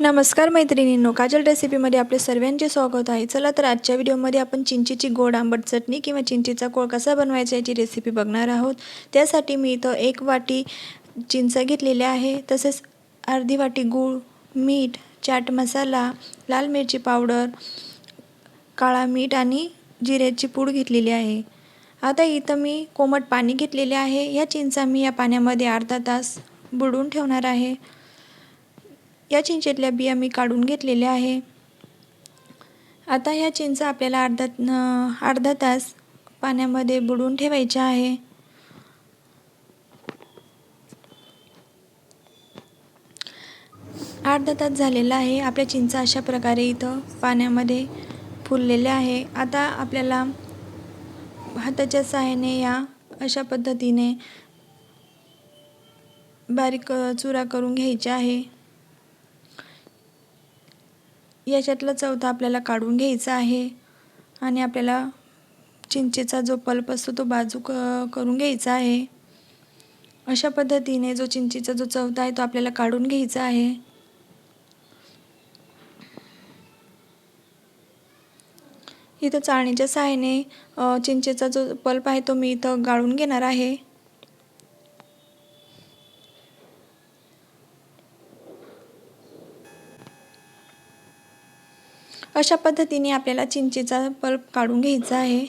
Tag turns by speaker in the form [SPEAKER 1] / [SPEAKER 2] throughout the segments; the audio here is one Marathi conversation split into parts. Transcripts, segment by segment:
[SPEAKER 1] नमस्कार मैत्रिणींनो काजल रेसिपीमध्ये आपले सर्वांचे स्वागत आहे. चला तर आजच्या व्हिडिओमध्ये आपण चिंचेची गोड आंबट चटणी किंवा चिंचेचा कोळ कसा बनवायचा याची रेसिपी बघणार आहोत. त्यासाठी मी इथं एक वाटी चिंच घेतलेली आहे. तसेच अर्धी वाटी गूळ मीठ चाट मसाला लाल मिरची पावडर काळा मीठ आणि जिऱ्याची पूड घेतलेली आहे. आता इथं मी कोमट पाणी घेतलेले आहे. या चिंचा मी या पाण्यामध्ये अर्धा तास बुडवून ठेवणार आहे. या चिंचेतल्या बिया मी काढून घेतलेल्या आहे. आता ह्या चिंच आपल्याला अर्धा अर्धा तास पाण्यामध्ये बुडवून ठेवायच्या आहे. अर्धा तास झालेला आहे. आपल्या चिंचा अशा प्रकारे इथं पाण्यामध्ये फुललेल्या आहे. आता आपल्याला हाताच्या सहाय्याने या अशा पद्धतीने बारीक चुरा करून घ्यायचा आहे. याच्यातला चौथा आपल्याला काढून घ्यायचा आहे. आणि आपल्याला चिंचेचा जो पल्प असतो तो बाजू क करून घ्यायचा आहे. अशा पद्धतीने जो चिंचेचा जो चौथा आहे तो आपल्याला काढून घ्यायचा आहे. इथं चाळणीच्या सहाय्याने चिंचेचा जो पल्प आहे तो मी इथं गाळून घेणार आहे. अशा पद्धतीने आपल्याला चिंचेचा पल्प काढून घ्यायचा आहे.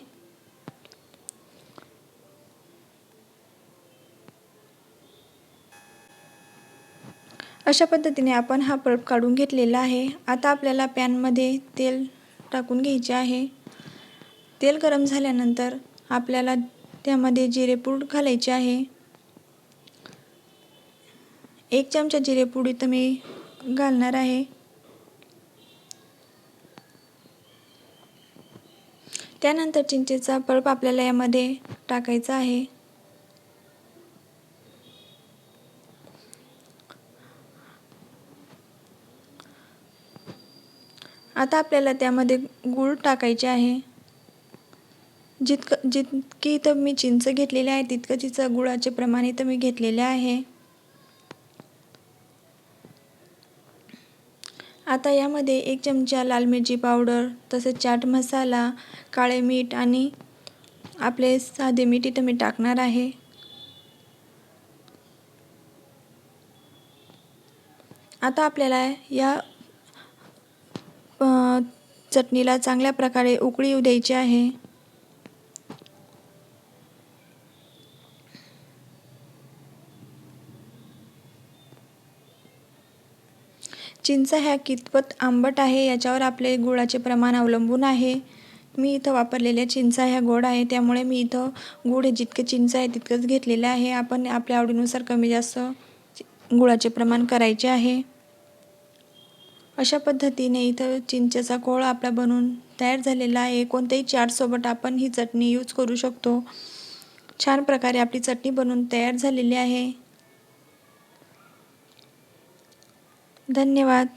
[SPEAKER 1] अशा पद्धतीने आपण हा पल्प काढून घेतलेला आहे. आता आपल्याला पॅनमध्ये तेल टाकून घ्यायचे आहे. तेल गरम झाल्यानंतर आपल्याला त्यामध्ये जिरेपूड घालायचे आहे. एक चमचा जिरेपूड इथं मी घालणार आहे. त्यानंतर चिंचेचा पल्प आपल्याला यामध्ये टाकायचा आहे. आता आपल्याला त्यामध्ये गूळ टाकायचे आहे. जितकं जितकी इथं मी चिंच घेतलेली आहे तितकं तिचं गुळाचे प्रमाण इथं मी घेतलेले आहे. आता यामध्ये एक चमचा लाल मिरची पावडर तसेच चाट मसाला काळे मीठ आणि आपले साधे मीठ इथं मी टाकणार आहे. आता आपल्याला या चटणीला चांगल्या प्रकारे उकळी येऊ द्यायची आहे. चिंच ह्या कितपत आंबट आहे याच्यावर आपले गुळाचे प्रमाण अवलंबून आहे. मी इथं वापरलेल्या चिंचा ह्या गोड आहे त्यामुळे मी इथं गुळ हे जितकं चिंच आहे तितकंच घेतलेलं आहे. आपण आपल्या आवडीनुसार कमी जास्त गुळाचे प्रमाण करायचे आहे. अशा पद्धतीने इथं चिंचेचा कोळ आपला बनवून तयार झालेला आहे. कोणत्याही चाटसोबत आपण ही चटणी यूज करू शकतो. छान प्रकारे आपली चटणी बनवून तयार झालेली आहे. धन्यवाद.